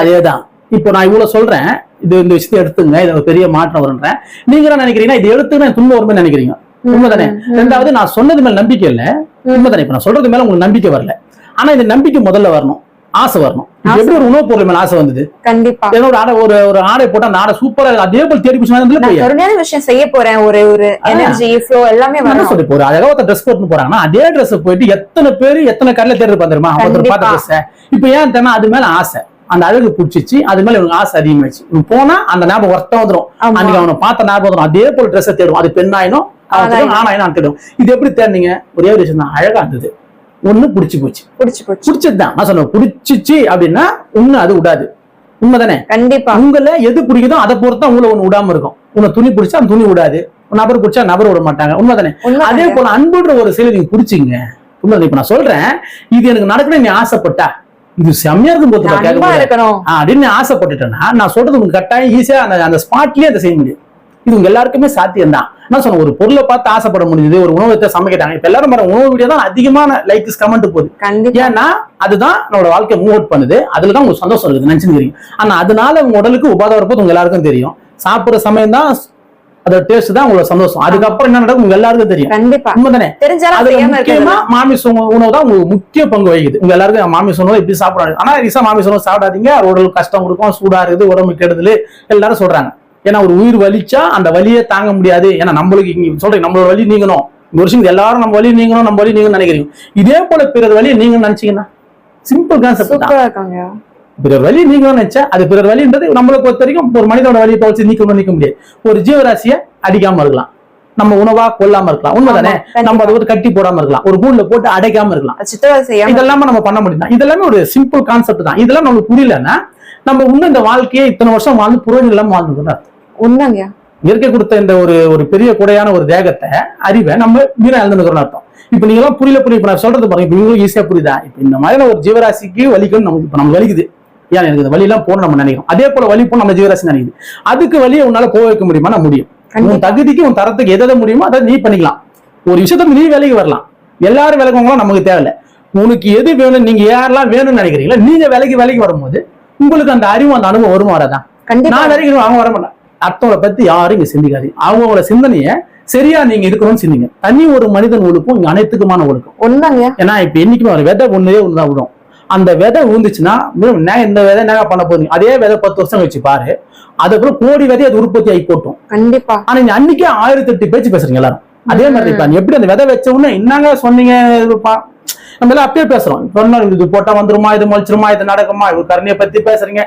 அதேதான். இப்போ நான் இவ்வளவு சொல்றேன் இது இந்த விஷயத்தை எடுத்துங்க இது ஒரு பெரிய மாற்றம் வரும்ன்றேன். நீங்க என்ன நினைக்கிறீங்கன்னா இது எடுத்துங்க துன்பம் வரும்னு நினைக்கிறீங்க. உண்மைதானே? ரெண்டாவது நான் சொன்னது மேல நம்பிக்கை இல்ல. உண்மைதானே? இப்ப நான் சொல்றது மேல உங்களுக்கு நம்பிக்கை வரல. ஆனா இந்த நம்பிக்கை முதல்ல வரணும். ஆசை வரணும். எப்படி ஒரு உணவுப் பொருள் மேல ஆசை வந்தது? கண்டிப்பா. ஒரு ஆடை ஒரு ஒரு ஆடை போட்டா அந்த ஆடை சூப்பரா. அதே போல தேடி போய். கருணையான விஷயம் செய்ய போறேன். ஒரு ஒரு எனர்ஜி ஃப்ளோ எல்லாமே வரும் சொல்லி போற அழகா ஒருத்தர் ட்ரெஸ் போட்டு போறாங்கன்னா அதே ட்ரெஸ் போயிட்டு எத்தனை பேர் எத்தனை கடையில தேடி வந்துருமா ஒருத்தர் பார்த்த. ட்ரெஸ் இப்ப ஏன் தெரியுமா? அது மேல ஆசை. அந்த அழகு பிடிச்சிச்சு. அது மேல இவனுக்கு ஆசை அதிகமாச்சு இவன் போனா அந்த ஞாபகம் ஒருத்தம் வந்துடும். அன்னைக்கு அவனை பார்த்த ஞாபகம் வந்துடும் அதே போல ட்ரெஸ் தேடும் அது பெண்ணாயினும் அவன் தேடும், இது எப்படி தேடினீங்க? ஒரே ஒரு விஷயம் தான். அழகா இருந்தது. ஒண்ணு பிடிச்சு போச்சு. புடிச்சு போச்சு. பிடிச்சதுதான் நான் சொல்லுவேன் பிடிச்சிச்சு அப்படின்னா ஒண்ணு அது விடாது. உண்மைதானே? கண்டிப்பா. உங்களை எது பிடிக்குதோ அதை பொறுத்து உங்களை ஒண்ணு விடாம இருக்கும். உன்னை துணி பிடிச்சா அந்த துணி விடாது. நபர் பிடிச்சா நபர் விட மாட்டாங்க. உண்மைதானே. அதே போல அன்புன்ற ஒரு செயலை நீங்க புடிச்சிங்க. உண்மை இப்ப நான் சொல்றேன் இது எனக்கு நடக்கணும் நீ ஆசைப்பட்டா இது செம்மையா இருக்கும் போது அப்படின்னு ஆசைப்பட்டுட்டேன்னா நான் சொல்றது உங்களுக்கு கட்டாயம் ஈஸியா அந்த அந்த ஸ்பாட்லயே அதை செய்ய முடியும். இது உங்க எல்லாருக்குமே சாத்தியம் தான் நான் சொன்னேன் ஒரு பொருளை பார்த்து ஆசைப்பட முடியுது ஒரு உணவத்தை சமைக்கிறாங்க இப்ப எல்லாரும் பாருங்க, உணவு வீடியோ தான் அதிகமான லைக்ஸ் கமெண்ட் போகுது. ஏன்னா அதுதான் நம்மளோட வாழ்க்கையை மூவ் அவுட் பண்ணுது. அதுல தான் உங்களுக்கு சந்தோஷம் இருக்குது நினைச்சுக்கிறீங்க ஆனா அதனால உங்க உடலுக்கு உபாதை வரப்போது உங்க எல்லாருக்கும் தெரியும். சாப்பிடுற சமயம் தான் அதோட டேஸ்ட் தான் உங்களுக்கு சந்தோஷம். அதுக்கப்புறம் என்ன நடக்கும்? உங்க எல்லாருக்கும் தெரியும். கண்டிப்பா. உண்மைதானே? முக்கியமா மாமிச உணவு தான் உங்களுக்கு முக்கிய பங்கு வகிக்குது. உங்க எல்லாருக்கும் மாமிச உணவு எப்படி சாப்பிடாது ஆனா ரிசா மாமிச உணவு சாப்பிடாதீங்க. உடல் கஷ்டம் கொடுக்கும் சூடா இருக்குது உடம்பு கெடுதல். எல்லாரும் சொல்றாங்க. ஏன்னா ஒரு உயிர் வலிச்சா அந்த வலியை தாங்க முடியாது. ஏன்னா நம்மளுக்கு இங்க சொல்றீங்க நம்மளோட வலி நீங்கணும். இந்த வருஷம் எல்லாரும் நம்ம வலி நீங்கணும் நம்ம வலி நீங்கணும் நினைக்கிறீங்க. இதே போல பிறர் வலியை நீங்க நினைச்சீங்கன்னா சிம்பிள் கான்செப்ட் பிறர் வலி நீங்கணும்னு நினைச்சா அது பிறர் வலின்றது நம்மளை பொறுத்த வரைக்கும் ஒரு மனிதனோட வலியை துவச்சு நீக்கணும் நீக்க முடியாது. ஒரு ஜீவராசியை அடிக்காம இருக்கலாம். நம்ம உணவா கொல்லாம இருக்கலாம். உண்மைதானே. நம்ம அதை கட்டி போடாம இருக்கலாம். ஒரு கூண்டுல போட்டு அடைக்காம இருக்கலாம். இதெல்லாமே நம்ம பண்ண முடியும் இதெல்லாமே ஒரு சிம்பிள் கான்செப்ட் தான். இதெல்லாம் நம்மளுக்கு புரியலன்னா நம்ம இன்னும் இந்த வாழ்க்கையை இத்தனை வருஷம் வாழ்ந்து புரோஜனம் இல்லாம உண்மைங்க இயற்கை கொடுத்த இந்த ஒரு ஒரு பெரிய கொடையான ஒரு தேகத்தை அறிவை நம்ம வீணா இழந்துக்கிறோம்னு அர்த்தம். இப்ப நீங்க எல்லாம் புரியல புரியல. இப்ப நான் சொல்றது பாருங்க இப்ப நீங்களும் ஈஸியா புரியுதா? இப்ப இந்த மாதிரி ஒரு ஜீவராசிக்கு வலிக்கும் நமக்கு இப்ப நம்ம வலிக்குது. ஏன் எனக்கு இந்த வலி எல்லாம் போகணும் நம்ம நினைக்கிறோம். அதே போல வலி போன நம்ம ஜீவராசி நினைக்குது. அதுக்கு வலியை உன்னால போக வைக்க முடியுமா? நான் முடியும். உன் தகுதிக்கு உன் தரத்துக்கு எதை முடியுமோ அதை நீ பண்ணிக்கலாம். ஒரு விஷயத்த நீ வேலைக்கு வரலாம். எல்லாரும் விலகுவங்களும் நமக்கு தேவையில்ல. உனக்கு எது வேணும் நீங்க யாரெல்லாம் வேணும்னு நினைக்கிறீங்களோ நீங்க வேலைக்கு வேலைக்கு வரும்போது உங்களுக்கு அந்த அறிவு அந்த அனுபவம் வருமா வராதான் நான் வரைக்கும் அவங்க வர மாட்டேன் பத்தி யாரும் இங்க சிந்திக்காதீங்க. அவங்களோட சிந்தனைய சரியா நீங்க இருக்கணும்னு சிந்திங்க. தனி ஒரு மனிதன் ஒழுக்கம் இங்க அனைத்துக்குமான ஒழுக்கம். உண்மைங்க ஏன்னா இப்ப என்னைக்குமே விதை ஒன்னே ஒண்ணுதான் விடும். அந்த விதை. நான் இந்த விதை என்ன பண்ண போறீங்க அதே விதை பத்து வருஷம் வச்சு பாரு. அதுக்கப்புறம் கோடி விதை அது உற்பத்தி ஆகி போட்டும். கண்டிப்பா. ஆனா நீங்க அன்னைக்கே ஆயிரத்தி எட்டு பேச்சு பேசுறீங்க எல்லாரும். அதே மாதிரி நீ எப்படி அந்த விதை வச்ச உடனே என்னங்க சொன்னீங்க? நம்ம எல்லாம் அப்படியே பேசுறோம். சொன்னா இது போட்டா வந்துருமா? இது முளைச்சிருமா? இது நடக்குமா? இவர் கருணையை பத்தி பேசுறீங்க.